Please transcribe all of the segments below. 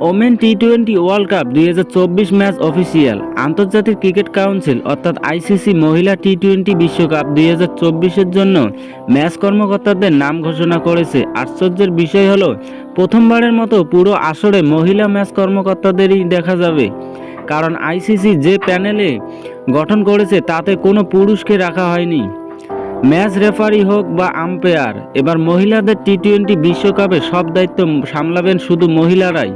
Women T twenty world cup দুই হাজার চব্বিশ ম্যাচ অফিসিয়াল। আন্তর্জাতিক ক্রিকেট কাউন্সিল, অর্থাৎ আইসিসি মহিলা টি টোয়েন্টি বিশ্বকাপ দুই হাজার জন্য ম্যাচ কর্মকর্তাদের নাম ঘোষণা করেছে। আশ্চর্যের বিষয় হলো, প্রথমবারের মতো পুরো আসরে মহিলা ম্যাচ কর্মকর্তাদেরই দেখা যাবে। কারণ আইসিসি যে প্যানেলে গঠন করেছে, তাতে কোনো পুরুষকে রাখা হয়নি। ম্যাচ রেফারি হোক বা আম্পায়ার, এবার মহিলাদের টি টোয়েন্টি বিশ্বকাপে সব দায়িত্ব সামলাবেন শুধু মহিলারাই।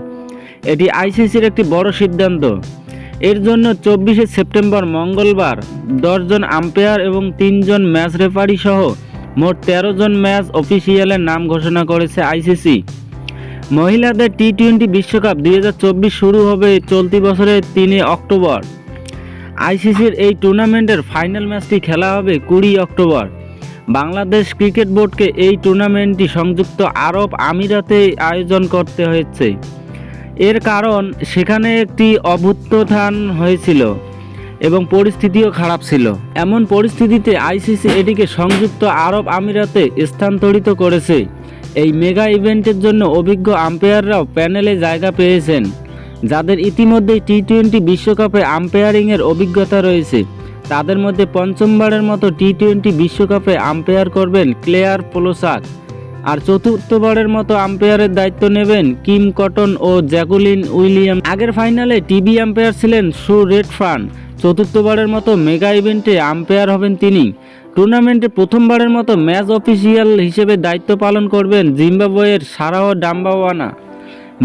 এটি আইসিসির একটি বড় সিদ্ধান্ত। এর জন্য চব্বিশে সেপ্টেম্বর মঙ্গলবার দশজন আম্পায়ার এবং তিনজন ম্যাচ রেফারি সহ মোট তেরো জন ম্যাচ অফিসিয়ালের নাম ঘোষণা করেছে আইসিসি। মহিলাদের টি টোয়েন্টি বিশ্বকাপ দুই হাজার চব্বিশ শুরু হবে চলতি বছরের তিনে অক্টোবর। আইসিসির এই টুর্নামেন্টের ফাইনাল ম্যাচটি খেলা হবে কুড়ি অক্টোবর। বাংলাদেশ ক্রিকেট বোর্ডকে এই টুর্নামেন্টটি সংযুক্ত আরব আমিরাতে আয়োজন করতে হয়েছে। এর কারণ সেখানে একটি অভ্যুত্থান হয়েছিল এবং পরিস্থিতিও খারাপ ছিল। এমন পরিস্থিতিতে আইসিসি এটিকে সংযুক্ত আরব আমিরাতে স্থানান্তরিত করেছে। এই মেগা ইভেন্টের জন্য অভিজ্ঞ আম্পায়াররাও প্যানেলে জায়গা পেয়েছেন, যাদের ইতিমধ্যেই টি টোয়েন্টি বিশ্বকাপে আম্পায়ারিংয়ের অভিজ্ঞতা রয়েছে। তাদের মধ্যে পঞ্চমবারের মতো টি টোয়েন্টি বিশ্বকাপে আম্পায়ার করবেন ক্লেয়ার পোলোসাক। আর চতুর্থবারের মতো আম্পায়ারের দায়িত্ব নেবেন কিম কটন ও জ্যাকুলিন উইলিয়াম। আগের ফাইনালে টিভি আম্পায়ার ছিলেন সু রেডফান চতুর্থবারের মতো মেগা ইভেন্টে আম্পায়ার হবেন তিনি। টুর্নামেন্টে প্রথমবারের মতো ম্যাচ অফিসিয়াল হিসেবে দায়িত্ব পালন করবেন জিম্বাবুয়ের সারাও ডাম্বাওয়ানা।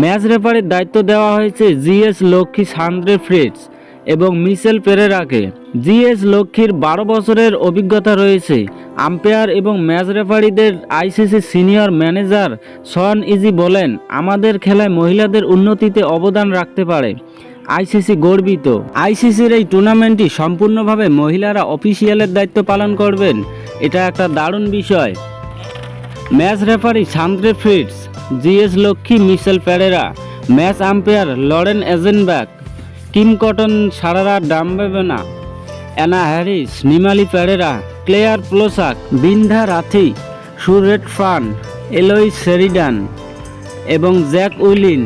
ম্যাচ রেফারির দায়িত্ব দেওয়া হয়েছে জিএস লক্ষ্মী সান্দ্রে ফ্রেডস এবং মিসেল পেরেরাকে। জিএস লক্ষ্মীর বারো বছরের অভিজ্ঞতা রয়েছে। আম্পায়ার এবং match রেফারিদের ICC senior manager Sean Easey বলেন, আমাদের খেলায় মহিলাদের উন্নতিতে অবদান রাখতে পারে। আইসিসি গর্বিত। আইসিসির এই টুর্নামেন্টটি সম্পূর্ণভাবে মহিলারা অফিসিয়ালের দায়িত্ব পালন করবেন। এটা একটা দারুণ বিষয়। Match referee Sandre Fritz G S Lakshmi, Michelle Perera. Match umpire Lauren Agenbag Kim Cotton sharara ডাম্বেবেনা, Anna Harris, Nimali Perera Claire Polosak, Vrinda Rathi, সুরেট fun alloy Sheridan এবং জ্যাক উইলিন।